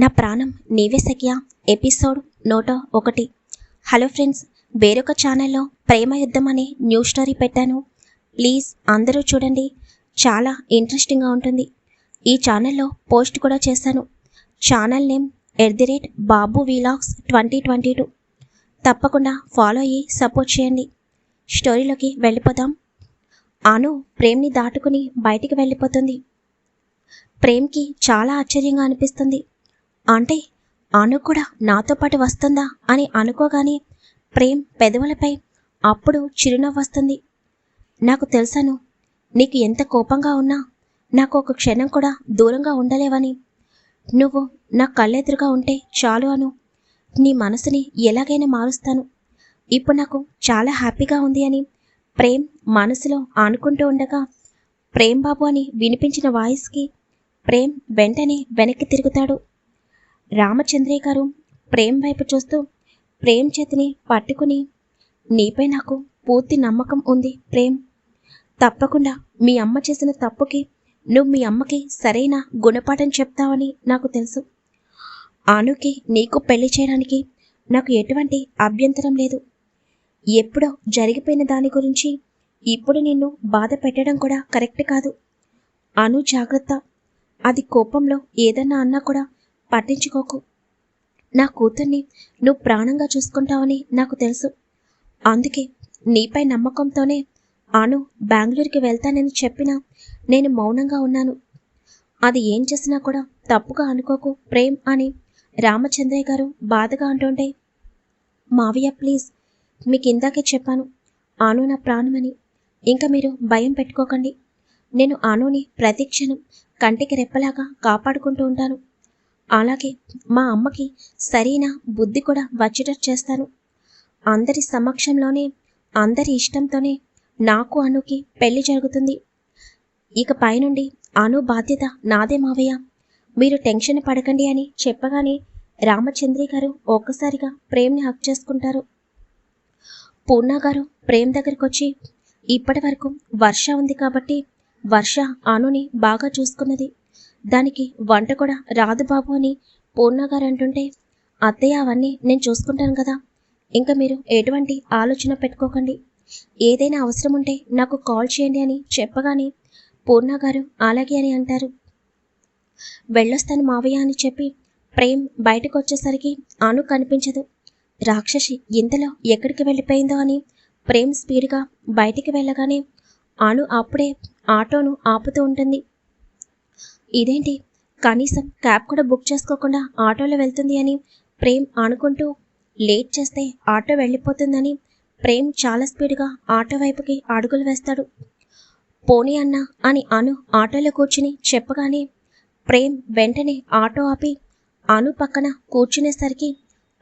నా ప్రాణం నీవే సఖ్య. ఎపిసోడ్ నూట ఒకటి. హలో ఫ్రెండ్స్ వేరొక ఛానల్లో ప్రేమ యుద్ధం అనే న్యూ స్టోరీ పెట్టాను. ప్లీజ్ అందరూ చూడండి. చాలా ఇంట్రెస్టింగ్గా ఉంటుంది. ఈ ఛానల్లో పోస్ట్ కూడా చేశాను. Channel name at the rate Babu vlogs twenty twenty two. తప్పకుండా ఫాలో అయ్యి సపోర్ట్ చేయండి. స్టోరీలోకి వెళ్ళిపోదాం. అను ప్రేమ్ని దాటుకుని బయటికి వెళ్ళిపోతుంది. ప్రేమ్కి చాలా ఆశ్చర్యంగా అనిపిస్తుంది. అంటే అను కూడా నాతో పాటు వస్తుందా అని అనుకోగానే ప్రేమ్ పెదవులపై అప్పుడు చిరునవ్వు వస్తుంది. నాకు తెలుసాను నీకు ఎంత కోపంగా ఉన్నా నాకు ఒక క్షణం కూడా దూరంగా ఉండలేవని. నువ్వు నా కళ్ళెదురుగా ఉంటే చాలు అను నీ మనసుని ఎలాగైనా మారుస్తాను. ఇప్పుడు నాకు చాలా హ్యాపీగా ఉంది అని ప్రేమ్ మనసులో అనుకుంటూ ఉండగా ప్రేమ్ బాబు అని వినిపించిన వాయిస్కి ప్రేమ్ వెంటనే వెనక్కి తిరుగుతాడు. రామచంద్రయ్య గారు ప్రేమ్ వైపు చూస్తూ ప్రేమ్ చేతిని పట్టుకుని నీపై నాకు పూర్తి నమ్మకం ఉంది ప్రేమ్. తప్పకుండా మీ అమ్మ చేసిన తప్పుకి నువ్వు మీ అమ్మకి సరైన గుణపాఠం చెప్తావని నాకు తెలుసు. ఆనుకి నీకు పెళ్ళి చేయడానికి నాకు ఎటువంటి అభ్యంతరం లేదు. ఎప్పుడో జరిగిపోయిన దాని గురించి ఇప్పుడు నిన్ను బాధ పెట్టడం కూడా కరెక్ట్ కాదు. అను జాగ్రత్త. అది కోపంలో ఏదన్నా అన్నా కూడా పట్టించుకోకు. నా కూతుర్ని నువ్వు ప్రాణంగా చూసుకుంటావని నాకు తెలుసు. అందుకే నీపై నమ్మకంతోనే అను బెంగళూరుకి వెళ్తానని చెప్పినా నేను మౌనంగా ఉన్నాను. అది ఏం చేసినా కూడా తప్పుగా అనుకోకు ప్రేమ్ అని రామచంద్రయ్య గారు బాధగా అంటుంటే మావయ్య ప్లీజ్ మీకు ఇందాకే చెప్పాను ఆను నా ప్రాణమని. ఇంకా మీరు భయం పెట్టుకోకండి. నేను ఆనుని ప్రతి క్షణం కంటికి రెప్పలాగా కాపాడుకుంటూ ఉంటాను. అలాగే మా అమ్మకి సరైన బుద్ధి కూడా వచ్చేటట్టు చేస్తాను అందరి సమక్షంలోనే అందరి ఇష్టంతోనే నాకు అనుకి పెళ్ళి జరుగుతుంది. ఇక పైనుండి అను బాధ్యత నాదే మావయ్య. మీరు టెన్షన్ పడకండి అని చెప్పగానే రామచంద్రి గారు ఒక్కసారిగా ప్రేమ్ని హక్ చేసుకుంటారు. పూర్ణ గారు ప్రేమ్ దగ్గరికి వచ్చి ఇప్పటి వరకు వర్ష ఉంది కాబట్టి వర్ష అనుని బాగా చూసుకున్నది. దానికి వంట కూడా రాదు బాబు అని పూర్ణ గారు అంటుంటే అత్తయ్య అవన్నీ నేను చూసుకుంటాను కదా. ఇంకా మీరు ఎటువంటి ఆలోచన పెట్టుకోకండి. ఏదైనా అవసరం ఉంటే నాకు కాల్ చేయండి అని చెప్పగానే పూర్ణ గారు అలాగే అని అంటారు. వెళ్ళొస్తాను మావయ్య అని చెప్పి ప్రేమ్ బయటకు వచ్చేసరికి అను కనిపించదు. రాక్షసి ఇంతలో ఎక్కడికి వెళ్ళిపోయిందో అని ప్రేమ్ స్పీడ్గా బయటికి వెళ్ళగానే అను అప్పుడే ఆటోను ఆపుతూ ఉంటుంది. ఇదేంటి? కనీసం క్యాబ్ కూడా బుక్ చేసుకోకుండా ఆటోలో వెళ్తుంది అని ప్రేమ్ అనుకుంటూ లేట్ చేస్తే ఆటో వెళ్ళిపోతుందని ప్రేమ్ చాలా స్పీడ్గా ఆటో వైపుకి అడుగులు వేస్తాడు. పోనీ అన్న అని అను ఆటోలో కూర్చుని చెప్పగానే ప్రేమ్ వెంటనే ఆటో ఆపి అను పక్కన కూర్చునేసరికి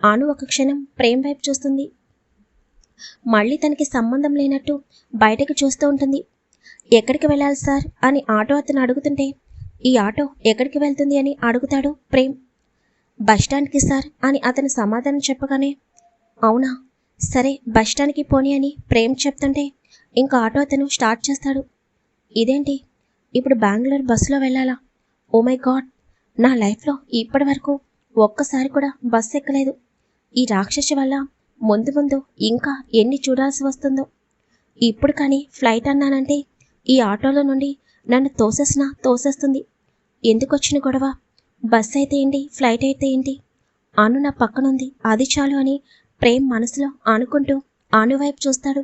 అను ఒక క్షణం ప్రేమ్ వైపు చూస్తుంది. మళ్ళీ తనకి సంబంధం లేనట్టు బయటకు చూస్తూ ఉంటుంది. ఎక్కడికి వెళ్ళాలి సార్? అని ఆటో అతను అడుగుతుంటే ఈ ఆటో ఎక్కడికి వెళ్తుంది అని అడుగుతాడు ప్రేమ్. బస్టాండ్కి సార్ అని అతను సమాధానం చెప్పగానే అవునా? సరే బస్టాండ్కి పోనీ అని ప్రేమ్ చెప్తుంటే ఇంకా ఆటో అతను స్టార్ట్ చేస్తాడు. ఇదేంటి? ఇప్పుడు బెంగళూరు బస్సులో వెళ్ళాలా? Oh my God! నా లైఫ్లో ఇప్పటి వరకు ఒక్కసారి కూడా బస్సు ఎక్కలేదు. ఈ రాక్షసి వల్ల ముందు ముందు ఇంకా ఎన్ని చూడాల్సి వస్తుందో. ఇప్పుడు కానీ ఫ్లైట్ అన్నానంటే ఈ ఆటోలో నుండి నన్ను తోసేసినా తోసేస్తుంది. ఎందుకు వచ్చిన గొడవ? బస్ అయితే ఏంటి? ఫ్లైట్ అయితే ఏంటి? అను నా పక్కనుంది. అది చాలు అని ప్రేమ్ మనసులో అనుకుంటూ అను వైపు చూస్తాడు.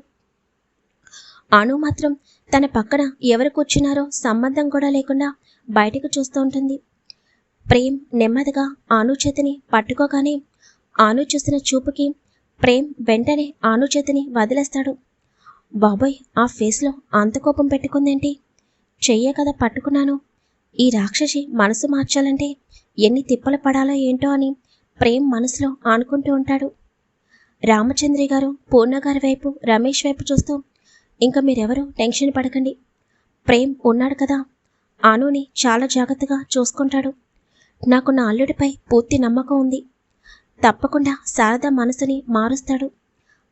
అను మాత్రం తన పక్కన ఎవరు కూర్చున్నారో సంబంధం కూడా లేకుండా బయటకు చూస్తూ ఉంటుంది. ప్రేమ్ నెమ్మదిగా ఆను చేతిని పట్టుకోగానే ఆను చూసిన చూపుకి ప్రేమ్ వెంటనే ఆను చేతిని వదిలేస్తాడు. బాబోయ్ ఆ ఫేస్లో అంత కోపం పెట్టుకుందేంటి? చెయ్యే కదా పట్టుకున్నాను. ఈ రాక్షసి మనసు మార్చాలంటే ఎన్ని తిప్పలు పడాలో ఏంటో అని ప్రేమ్ మనసులో ఆనుకుంటూ ఉంటాడు. రామచంద్రి గారు పూర్ణ గారి వైపు రమేష్ వైపు చూస్తూ ఇంకా మీరెవరూ? టెన్షన్ పడకండి. ప్రేమ్ ఉన్నాడు కదా. ఆనుని చాలా జాగ్రత్తగా చూసుకుంటాడు. నాకు నా అల్లుడిపై పూర్తి నమ్మకం ఉంది. తప్పకుండా శారద మనసుని మారుస్తాడు.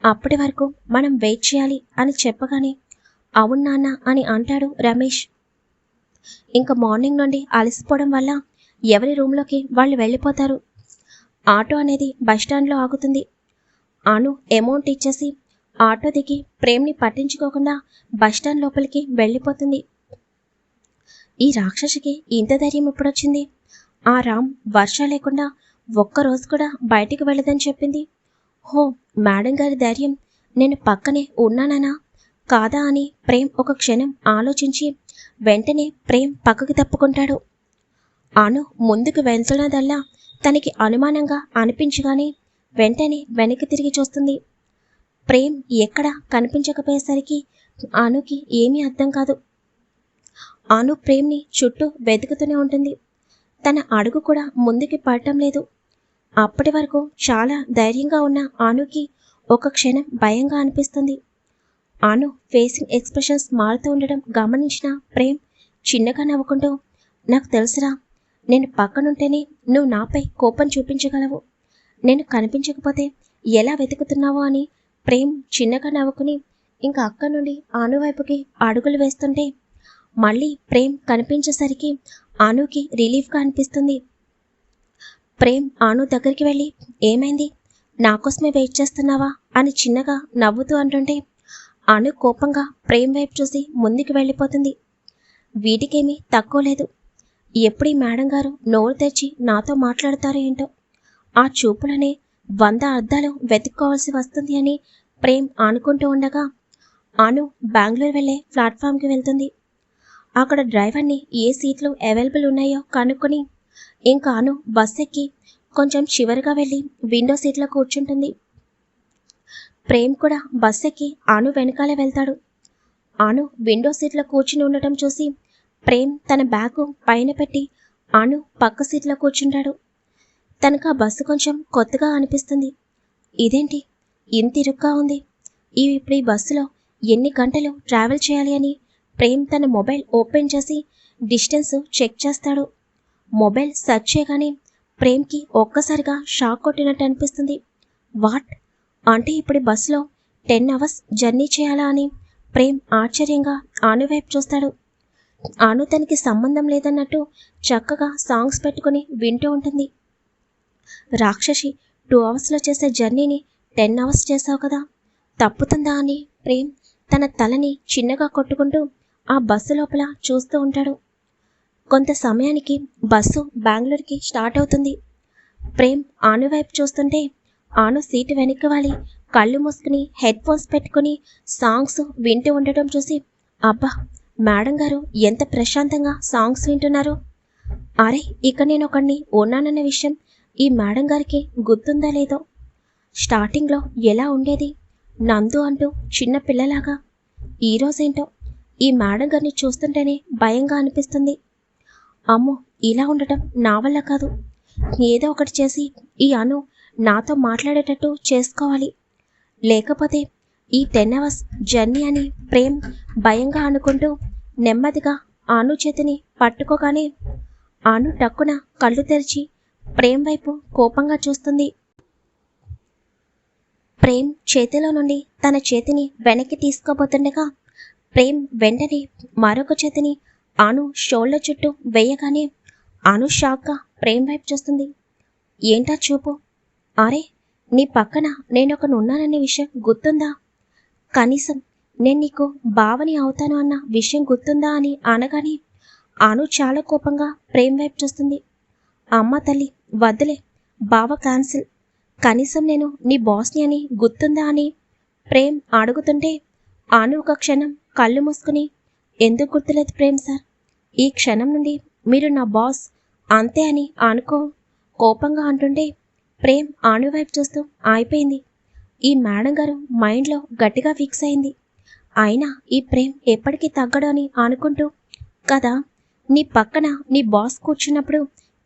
అప్పటి వరకు మనం వెయిట్ చేయాలి అని చెప్పగానే అవును నాన్న అని అంటాడు రమేష్. ఇంకా మార్నింగ్ నుండి అలసిపోవడం వల్ల ఎవరి రూమ్లోకి వాళ్ళు వెళ్ళిపోతారు? ఆటో అనేది బస్టాండ్లో ఆగుతుంది. అను అమౌంట్ ఇచ్చేసి ఆటో దిగి ప్రేమ్ని పట్టించుకోకుండా బస్టాండ్ లోపలికి వెళ్ళిపోతుంది. ఈ రాక్షసికి ఇంత ధైర్యం ఎప్పుడొచ్చింది? ఆ రామ్ వర్ష లేకుండా ఒక్కరోజు కూడా బయటికి వెళ్ళదని చెప్పింది. హో మేడం గారి ధైర్యం నేను పక్కనే ఉన్నానా కాదా అని ప్రేమ్ ఒక క్షణం ఆలోచించి వెంటనే ప్రేమ్ పక్కకి తప్పుకుంటాడు. అను ముందుకు వెళ్తున్నదల్లా తనకి అనుమానంగా అనిపించగానే వెంటనే వెనక్కి తిరిగి చూస్తుంది. ప్రేమ్ ఎక్కడ కనిపించకపోయేసరికి అనుకి ఏమీ అర్థం కాదు. అను ప్రేమ్ని చుట్టూ వెతుకుతూనే ఉంటుంది. తన అడుగు కూడా ముందుకి పడటం లేదు. అప్పటి వరకు చాలా ధైర్యంగా ఉన్న అనుకి ఒక క్షణం భయంగా అనిపిస్తుంది. అను ఫేసింగ్ ఎక్స్ప్రెషన్స్ మారుతూ ఉండడం గమనించిన ప్రేమ్ చిన్నగా నవ్వుకుంటూ నాకు తెలుసురా నేను పక్కనుంటేనే నువ్వు నాపై కోపం చూపించగలవు. నేను కనిపించకపోతే ఎలా వెతుకుతున్నావో అని ప్రేమ్ చిన్నగా నవ్వుకుని ఇంకా అక్కడి నుండి ఆను వైపుకి అడుగులు వేస్తుంటే మళ్ళీ ప్రేమ్ కనిపించేసరికి ఆనుకి రిలీఫ్గా అనిపిస్తుంది. ప్రేమ్ ఆను దగ్గరికి వెళ్ళి ఏమైంది? నాకోసమే వెయిట్ చేస్తున్నావా? అని చిన్నగా నవ్వుతూ అంటుంటే అను కోపంగా ప్రేమ్ వైపు చూసి ముందుకు వెళ్ళిపోతుంది. వీటికేమీ తక్కువ లేదు. ఎప్పుడు ఈ మేడం గారు నోరు తెచ్చి నాతో మాట్లాడతారో ఏంటో. ఆ చూపులనే వంద అర్థాలు వెతుక్కోవాల్సి వస్తుంది అని ప్రేమ్ అనుకుంటూ ఉండగా అను బెంగళూరు వెళ్ళే ప్లాట్ఫామ్కి వెళ్తుంది. అక్కడ డ్రైవర్ని ఏ సీట్లు అవైలబుల్ ఉన్నాయో కనుక్కొని ఇంకా అను బస్ ఎక్కి కొంచెం చివరిగా వెళ్ళి విండో సీట్లో కూర్చుంటుంది. ప్రేమ్ కూడా బస్ ఎక్కి అను వెనకాలే వెళ్తాడు. అను విండో సీట్లో కూర్చుని ఉండటం చూసి ప్రేమ్ తన బ్యాగు పైన పెట్టి అను పక్క సీట్లో కూర్చుంటాడు. తనకు ఆ బస్సు కొంచెం కొత్తగా అనిపిస్తుంది. ఇదేంటి? ఇంత ఇరుగ్గా ఉంది. ఇవి ఇప్పుడు ఈ బస్సులో ఎన్ని గంటలు ట్రావెల్ చేయాలి అని ప్రేమ్ తన మొబైల్ ఓపెన్ చేసి డిస్టెన్స్ చెక్ చేస్తాడు. మొబైల్ సెర్చ్ చేయగానే ప్రేమ్కి ఒక్కసారిగా షాక్ కొట్టినట్టు అనిపిస్తుంది. వాట్? అంటే ఇప్పుడు బస్సులో టెన్ అవర్స్ జర్నీ చేయాలా అని. ప్రేమ్ ఆశ్చర్యంగా ఆను వైపు చూస్తాడు. ఆను తనకి సంబంధం లేదన్నట్టు చక్కగా సాంగ్స్ పెట్టుకుని వింటూ ఉంటుంది. రాక్షసి టూ అవర్స్లో చేసే జర్నీని టెన్ అవర్స్ చేసావు కదా. తప్పుతుందా అని ప్రేమ్ తన తలని చిన్నగా కొట్టుకుంటూ ఆ బస్సు లోపల చూస్తూ ఉంటాడు. కొంత సమయానికి బస్సు బెంగళూరుకి స్టార్ట్ అవుతుంది. ప్రేమ్ ఆను వైపు చూస్తుంటే ఆను సీటు వెనక్కవాలి కళ్ళు మూసుకుని హెడ్ ఫోన్స్ పెట్టుకుని సాంగ్స్ వింటూ ఉండటం చూసి అబ్బా మేడం గారు ఎంత ప్రశాంతంగా సాంగ్స్ వింటున్నారు. అరే ఇక్కడ నేను ఒకడిని ఉన్నానన్న విషయం ఈ మేడం గారికి గుర్తుందా లేదో? స్టార్టింగ్లో ఎలా ఉండేది? నందు అంటూ చిన్న పిల్లలాగా. ఈరోజేంటో ఈ మేడం గారిని చూస్తుంటేనే భయంగా అనిపిస్తుంది. అమ్మో ఇలా ఉండటం నా వల్ల కాదు. ఏదో ఒకటి చేసి ఈ అను నాతో మాట్లాడేటట్టు చేసుకోవాలి. లేకపోతే ఈ టెన్ అవర్స్ జర్నీ అని ప్రేమ్ భయంగా అనుకుంటూ నెమ్మదిగా ఆను చేతిని పట్టుకోగానే ఆను టక్కున కళ్ళు తెరిచి ప్రేమ్ వైపు కోపంగా చూస్తుంది. ప్రేమ్ చేతిలో నుండి తన చేతిని వెనక్కి తీసుకోబోతుండగా ప్రేమ్ వెంటనే మరొక చేతిని ఆను షోళ్ళ చుట్టూ వేయగానే అను షాక్గా ప్రేమ్ వైపు చూస్తుంది. ఏంటా చూపు? అరే నీ పక్కన నేను ఒకను ఉన్నాననే విషయం గుర్తుందా? కనీసం నేను నీకు బావని అవుతాను అన్న విషయం గుర్తుందా అని అనగానే అను చాలా కోపంగా ప్రేమ్ వైపు చూస్తుంది. అమ్మ తల్లి వద్దులే బావ క్యాన్సిల్. కనీసం నేను నీ బాస్ని అని గుర్తుందా అని ప్రేమ్ అడుగుతుంటే అను ఒక క్షణం కళ్ళు మూసుకుని ఎందుకు గుర్తులేదు ప్రేమ్ సార్? ఈ క్షణం నుండి మీరు నా బాస్ అంతే అని అనుకో కోపంగా అంటుంటే ప్రేమ్ అను వైపు చూస్తూ ఆగిపోయింది. ఈ మేడం గారు మైండ్లో గట్టిగా ఫిక్స్ అయింది. అయినా ఈ ప్రేమ్ ఎప్పటికీ తగ్గడు అని అనుకుంటూ కదా నీ పక్కన నీ బాస్ కూర్చున్నప్పుడు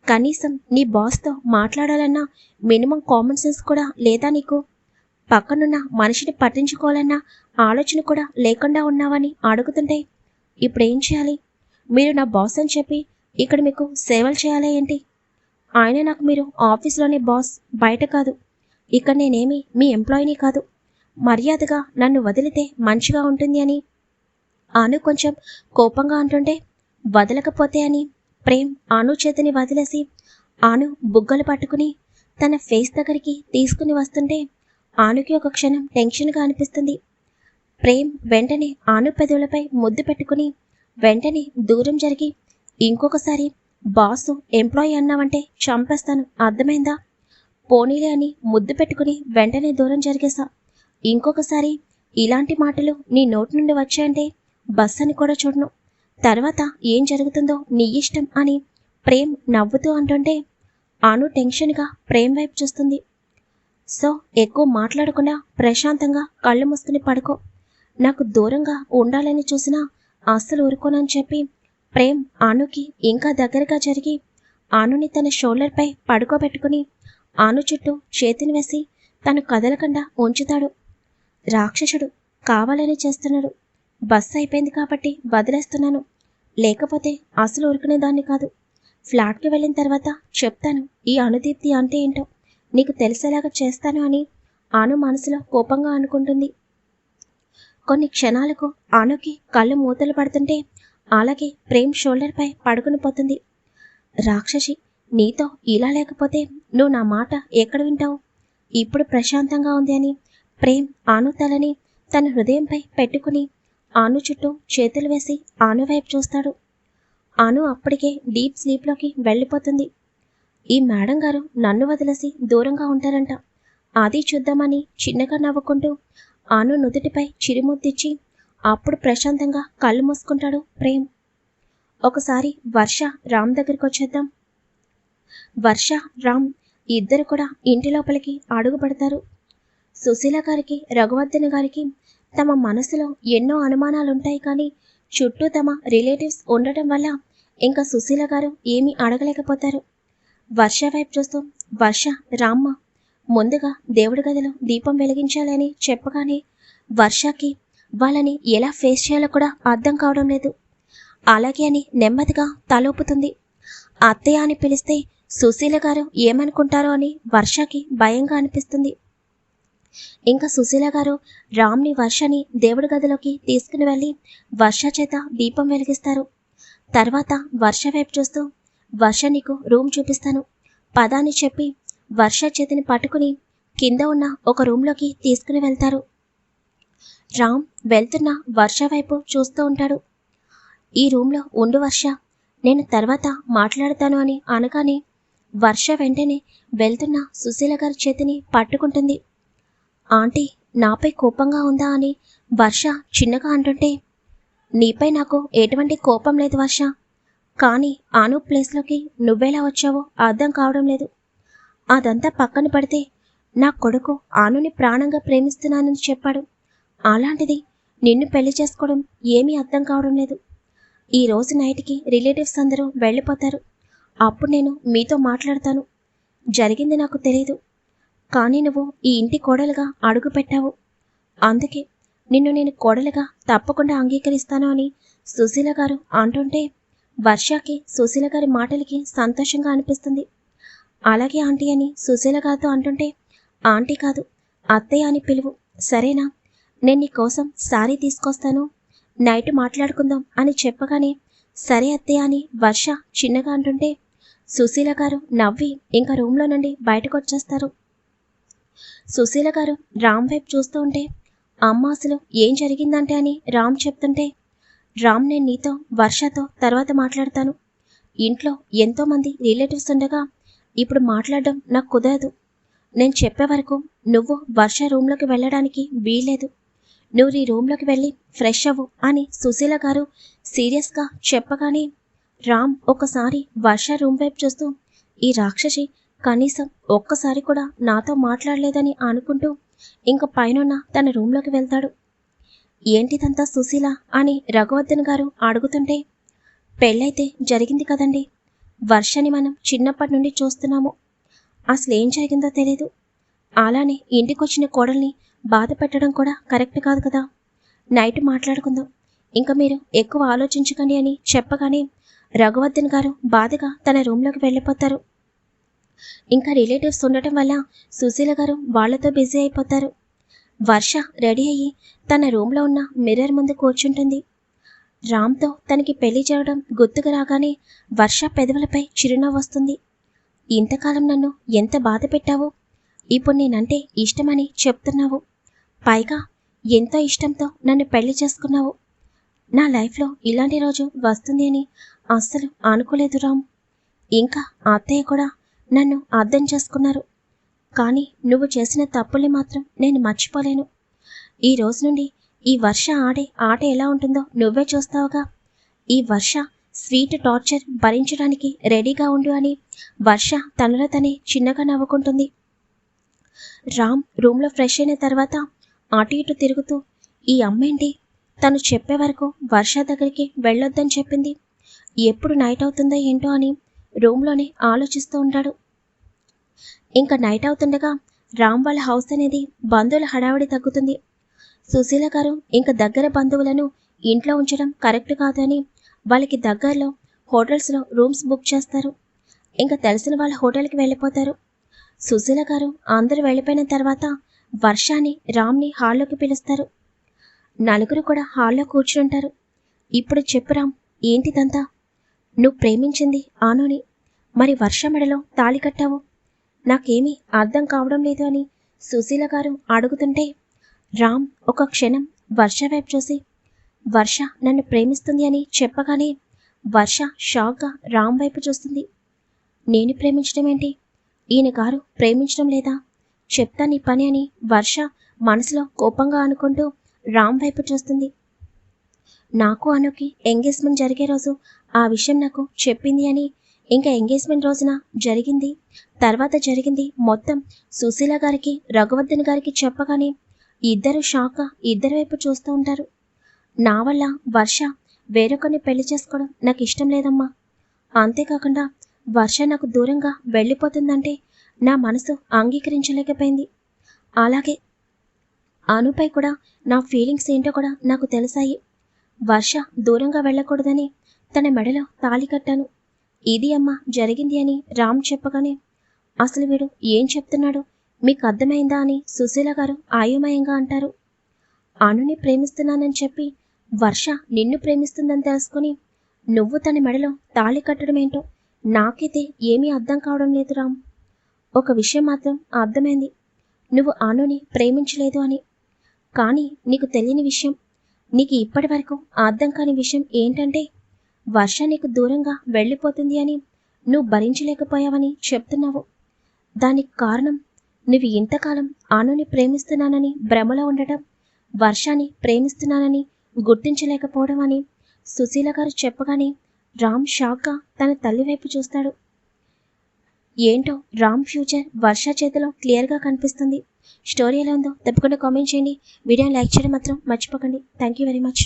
కనీసం నీ బాస్తో మాట్లాడాలన్నా మినిమం కామన్ సెన్స్ కూడా లేదా నీకు? పక్కనున్న మనిషిని పట్టించుకోవాలన్న ఆలోచన కూడా లేకుండా ఉన్నావని అడుగుతుంటే ఇప్పుడు ఏం చేయాలి? మీరు నా బాస్ అని చెప్పి ఇక్కడ మీకు సేవలు చేయాలా ఏంటి? ఆయన నాకు మీరు ఆఫీస్లోనే బాస్ బయట కాదు. ఇక్కడ నేనేమి మీ ఎంప్లాయీని కాదు. మర్యాదగా నన్ను వదిలితే మంచిగా ఉంటుంది అని. అను కొంచెం కోపంగా అంటుంటే వదలకపోతే అని. ప్రేమ్ ఆను చేతిని వదిలేసి ఆను బుగ్గలు పట్టుకుని తన ఫేస్ దగ్గరికి తీసుకుని వస్తుంటే ఆనుకి ఒక క్షణం టెన్షన్గా అనిపిస్తుంది. ప్రేమ్ వెంటనే ఆను పెదవులపై ముద్దు పెట్టుకుని వెంటనే దూరం జరిగి ఇంకొకసారి బాసు ఎంప్లాయీ అన్నావంటే చంపేస్తాను. అర్థమైందా? పోనీలే అని ముద్దు పెట్టుకుని వెంటనే దూరం జరిగేశా. ఇంకొకసారి ఇలాంటి మాటలు నీ నోటి నుండి వచ్చాయంటే బస్ అని కూడా చూడను. తర్వాత ఏం జరుగుతుందో నీ ఇష్టం అని ప్రేమ్ నవ్వుతూ అంటుంటే అను టెన్షన్గా ప్రేమ్ వైపు చూస్తుంది. సో ఎక్కువ మాట్లాడకుండా ప్రశాంతంగా కళ్ళు మూసుకుని పడుకో. నాకు దూరంగా ఉండాలని చూసినా అస్సలు ఊరుకోనని చెప్పి ప్రేమ్ ఆనుకి ఇంకా దగ్గరగా జరిగి ఆనుని తన షోల్డర్పై పడుకోబెట్టుకుని ఆను చుట్టూ చేతిని వేసి తను కదలకుండా ఉంచుతాడు. రాక్షసుడు కావాలని చేస్తున్నాడు. బస్సు అయిపోయింది కాబట్టి వదిలేస్తున్నాను. లేకపోతే అసలు ఊరుకునేదాన్ని కాదు. ఫ్లాట్కి వెళ్ళిన తర్వాత చెప్తాను ఈ అనుదీప్తి అంటే ఏంటో? నీకు తెలిసేలాగా చేస్తాను అని ఆను మనసులో కోపంగా అనుకుంటుంది. కొన్ని క్షణాలకు ఆనుకి కళ్ళు మూతలు పడుతుంటే అలాగే ప్రేమ్ షోల్డర్పై పడుకుని పోతుంది. రాక్షసి నీతో ఇలా లేకపోతే నువ్వు నా మాట ఎక్కడ వింటావు? ఇప్పుడు ప్రశాంతంగా ఉంది అని ప్రేమ్ ఆను తలని తన హృదయంపై పెట్టుకుని ఆను చుట్టూ చేతులు వేసి ఆను వైపు చూస్తాడు. ఆను అప్పటికే డీప్ స్లీప్లోకి వెళ్ళిపోతుంది. ఈ మేడం గారు నన్ను వదిలేసి దూరంగా ఉంటారంట. అది చూద్దామని చిన్నగా నవ్వుకుంటూ ఆను నుదుటిపై చిరుముద్దిచ్చి అప్పుడు ప్రశాంతంగా కళ్ళు మూసుకుంటాడు ప్రేమ్. ఒకసారి వర్ష రామ్ దగ్గరికి వచ్చేద్దాం. వర్ష రామ్ ఇద్దరు కూడా ఇంటి లోపలికి అడుగు పెడతారు. సుశీల గారికి రఘువర్ధన్ గారికి తమ మనసులో ఎన్నో అనుమానాలుంటాయి కానీ చుట్టూ తమ రిలేటివ్స్ ఉండటం వల్ల ఇంకా సుశీల గారు ఏమీ అడగలేకపోతారు. వర్ష వైపు చూస్తూ వర్ష రామ్మ ముందుగా దేవుడి గదిలో దీపం వెలిగించాలని చెప్పగానే వర్షకి వాళ్ళని ఎలా ఫేస్ చేయాలో కూడా అర్థం కావడం లేదు. అలాగే అని నెమ్మదిగా తలూపుతుంది. అత్తయ్య అని పిలిస్తే సుశీల గారు ఏమనుకుంటారో అని వర్షకి భయంగా అనిపిస్తుంది. ఇంకా సుశీల గారు రామ్ని వర్షని దేవుడి గదిలోకి తీసుకుని వెళ్ళి వర్ష చేత దీపం వెలిగిస్తారు. తర్వాత వర్ష వైపు చూస్తూ వర్ష నీకు రూమ్ చూపిస్తాను. పదాన్ని చెప్పి వర్ష చేతిని పట్టుకుని కింద ఉన్న ఒక రూమ్లోకి తీసుకుని వెళ్తారు. రామ్ వెళ్తున్న వర్ష వైపు చూస్తూ ఉంటాడు. ఈ రూమ్లో ఉండు వర్ష నేను తర్వాత మాట్లాడతాను అని అనగానే వర్ష వెంటనే వెళ్తున్న సుశీల గారి చేతిని పట్టుకుంటుంది. ఆంటీ నాపై కోపంగా ఉందా అని వర్ష చిన్నగా అంటుంటే నీపై నాకు ఎటువంటి కోపం లేదు వర్ష కానీ ఆను ప్లేస్లోకి నువ్వెలా వచ్చావో అర్థం కావడం లేదు. అదంతా పక్కన పడితే నా కొడుకు ఆనుని ప్రాణంగా ప్రేమిస్తున్నానని చెప్పాడు. అలాంటిది. నిన్ను పెళ్ళి చేసుకోవడం ఏమీ అర్థం కావడం లేదు. ఈ రోజు నైట్కి రిలేటివ్స్ అందరూ వెళ్ళిపోతారు. అప్పుడు నేను మీతో మాట్లాడతాను. జరిగింది నాకు తెలియదు కానీ నువ్వు ఈ ఇంటి కోడలుగా అడుగు పెట్టావు. అందుకే నిన్ను నేను కోడలుగా తప్పకుండా అంగీకరిస్తాను అని సుశీల గారు అంటుంటే వర్షాకి సుశీల గారి మాటలకి సంతోషంగా అనిపిస్తుంది. అలాగే ఆంటీ అని సుశీల గారితో అంటుంటే ఆంటీ కాదు అత్తయ్య అని పిలువు. సరేనా? నేను నీ కోసం సారీ తీసుకొస్తాను. నైట్ మాట్లాడుకుందాం అని చెప్పగానే సరే అత్తయ్య అని వర్ష చిన్నగా అంటుంటే సుశీల గారు నవ్వి ఇంకా రూమ్లో నుండి బయటకు వచ్చేస్తారు సుశీల గారు రామ్ వైపు చూస్తూ ఉంటే అమ్మ అసలు ఏం జరిగిందంటే అని రామ్ చెప్తుంటే రామ్ నేను నీతో వర్షతో తర్వాత మాట్లాడతాను. ఇంట్లో ఎంతోమంది రిలేటివ్స్ ఉండగా ఇప్పుడు మాట్లాడడం నాకు కుదరదు. నేను చెప్పే వరకు నువ్వు వర్ష రూమ్లోకి వెళ్ళడానికి వీలేదు నువ్వు ఈ రూమ్లోకి వెళ్ళి ఫ్రెష్ అవ్వు అని సుశీల గారు సీరియస్గా చెప్పగానే రామ్ ఒకసారి వర్ష రూమ్ వైపు చూస్తూ ఈ రాక్షసి కనీసం ఒక్కసారి కూడా నాతో మాట్లాడలేదని అనుకుంటూ ఇంక పైనున్న తన రూమ్లోకి వెళ్తాడు. ఏంటిదంతా సుశీల? అని రఘువర్ధన్ గారు అడుగుతుంటే పెళ్ళైతే జరిగింది కదండి. వర్షని మనం చిన్నప్పటి నుండి చూస్తున్నాము. అసలు ఏం జరిగిందో తెలియదు అలానే ఇంటికొచ్చిన కోడల్ని బాధ పెట్టడం కూడా కరెక్ట్ కాదు కదా. నైట్ మాట్లాడుకుందాం. ఇంకా మీరు ఎక్కువ ఆలోచించకండి అని చెప్పగానే రఘువర్ధన్ గారు బాధగా తన రూమ్లోకి వెళ్ళిపోతారు. ఇంకా రిలేటివ్స్ ఉండటం వల్ల సుశీల గారు వాళ్ళతో బిజీ అయిపోతారు. వర్ష రెడీ అయ్యి తన రూమ్లో ఉన్న మిర్రర్ ముందు కూర్చుంటుంది. రామ్తో తనకి పెళ్ళి చేయడం గుర్తుకు రాగానే వర్ష పెదవులపై చిరునవ్వు వస్తుంది. ఇంతకాలం నన్ను ఎంత బాధ పెట్టావు? ఇప్పుడు నేనంటే ఇష్టమని చెప్తున్నావు. పైగా ఎంత ఇష్టంతో నన్ను పెళ్ళి చేసుకున్నావు? నా లైఫ్లో ఇలాంటి రోజు వస్తుంది అని అస్సలు అనుకోలేదు రామ్. ఇంకా అత్తయ్య కూడా నన్ను అర్థం చేసుకున్నారు. కానీ నువ్వు చేసిన తప్పుల్ని మాత్రం నేను మర్చిపోలేను. ఈ రోజు నుండి ఈ వర్ష ఆడే ఆట ఎలా ఉంటుందో నువ్వే చూస్తావుగా. ఈ వర్ష స్వీట్ టార్చర్ భరించడానికి రెడీగా ఉండు అని వర్ష తనలో తనే చిన్నగా నవ్వుకుంటుంది. రామ్ రూమ్లో ఫ్రెష్ అయిన తర్వాత అటు ఇటు తిరుగుతూ ఈ అమ్మేంటి? తను చెప్పే వరకు వర్ష దగ్గరికి వెళ్ళొద్దని చెప్పింది. ఎప్పుడు నైట్ అవుతుందో ఏంటో అని రూమ్లోనే ఆలోచిస్తూ ఉంటాడు. ఇంకా నైట్ అవుతుండగా రామ్ వాళ్ళ హౌస్ అనేది బంధువుల హడావిడి తగ్గుతుంది. సుశీల గారు ఇంకా దగ్గర బంధువులను ఇంట్లో ఉంచడం కరెక్ట్ కాదు అని వాళ్ళకి దగ్గరలో హోటల్స్లో రూమ్స్ బుక్ చేస్తారు. ఇంకా తెలిసిన వాళ్ళ హోటల్కి వెళ్ళిపోతారు. సుశీల గారు అందరూ వెళ్ళిపోయిన తర్వాత వర్షాన్ని రామ్ని హాల్లోకి పిలుస్తారు. నలుగురు కూడా హాల్లో కూర్చుంటారు ఇప్పుడు చెప్పు రామ్ ఏంటిదంతా? నువ్వు ప్రేమించింది ఆనోని. మరి వర్ష మెడలో తాళి కట్టావు. నాకేమీ అర్థం కావడం లేదు అని సుశీల గారు అడుగుతుంటే రామ్ ఒక క్షణం వర్ష వైపు చూసి వర్ష నన్ను ప్రేమిస్తుంది అని చెప్పగానే వర్ష షాక్గా రామ్ వైపు చూస్తుంది. నేను ప్రేమించడం ఏంటి ఈయన గారు ప్రేమించడం లేదా? చెప్తా నీ పని అని వర్ష మనసులో కోపంగా అనుకుంటూ రామ్ వైపు చూస్తుంది. నాకు అనుకి ఎంగేజ్మెంట్ జరిగే రోజు ఆ విషయం నాకు చెప్పింది అని ఇంకా ఎంగేజ్మెంట్ రోజున జరిగింది. తర్వాత జరిగింది మొత్తం సుశీల గారికి రఘువర్ధన్ గారికి చెప్పగానే ఇద్దరు షాక్ ఇద్దరి వైపు చూస్తూ ఉంటారు. నా వల్ల వర్ష వేరొకరిని పెళ్ళి చేసుకోవడం నాకు ఇష్టం లేదమ్మా. అంతేకాకుండా వర్ష నాకు దూరంగా వెళ్ళిపోతుందంటే నా మనసు అంగీకరించలేకపోయింది. అలాగే అనుపై కూడా నా ఫీలింగ్స్ ఏంటో కూడా నాకు తెలిసాయి. వర్ష దూరంగా వెళ్ళకూడదని తన మెడలో తాళి కట్టాను. ఇది అమ్మ జరిగింది అని రామ్ చెప్పగానే అసలు వీడు ఏం చెప్తున్నాడు? మీకు అర్థమైందా అని సుశీల గారు ఆయుమయంగా అంటారు. అనుని ప్రేమిస్తున్నానని చెప్పి వర్ష నిన్ను ప్రేమిస్తుందని తెలుసుకుని నువ్వు తన మెడలో తాళి కట్టడం ఏంటో నాకైతే ఏమీ అర్థం కావడం లేదు రామ్. ఒక విషయం మాత్రం అర్థమైంది. నువ్వు ఆనుని ప్రేమించలేదు అని. కానీ నీకు తెలియని విషయం నీకు ఇప్పటి వరకు అర్థం కాని విషయం ఏంటంటే వర్ష నీకు దూరంగా వెళ్ళిపోతుంది అని నువ్వు భరించలేకపోయావని చెప్తున్నావు. దానికి కారణం నువ్వు ఇంతకాలం ఆనుని ప్రేమిస్తున్నానని భ్రమలో ఉండటం వర్షాన్ని ప్రేమిస్తున్నానని గుర్తించలేకపోవడం అని సుశీల గారు చెప్పగానే రామ్ షాక్గా తన తల్లి వైపు చూస్తాడు. ఏంటో? రామ్ ఫ్యూచర్ వర్ష చేతిలో క్లియర్గా కనిపిస్తుంది. స్టోరీ ఎలా ఉందో తప్పకుండా కామెంట్ చేయండి. వీడియో లైక్ చేయడం మాత్రం మర్చిపోకండి. Thank you very much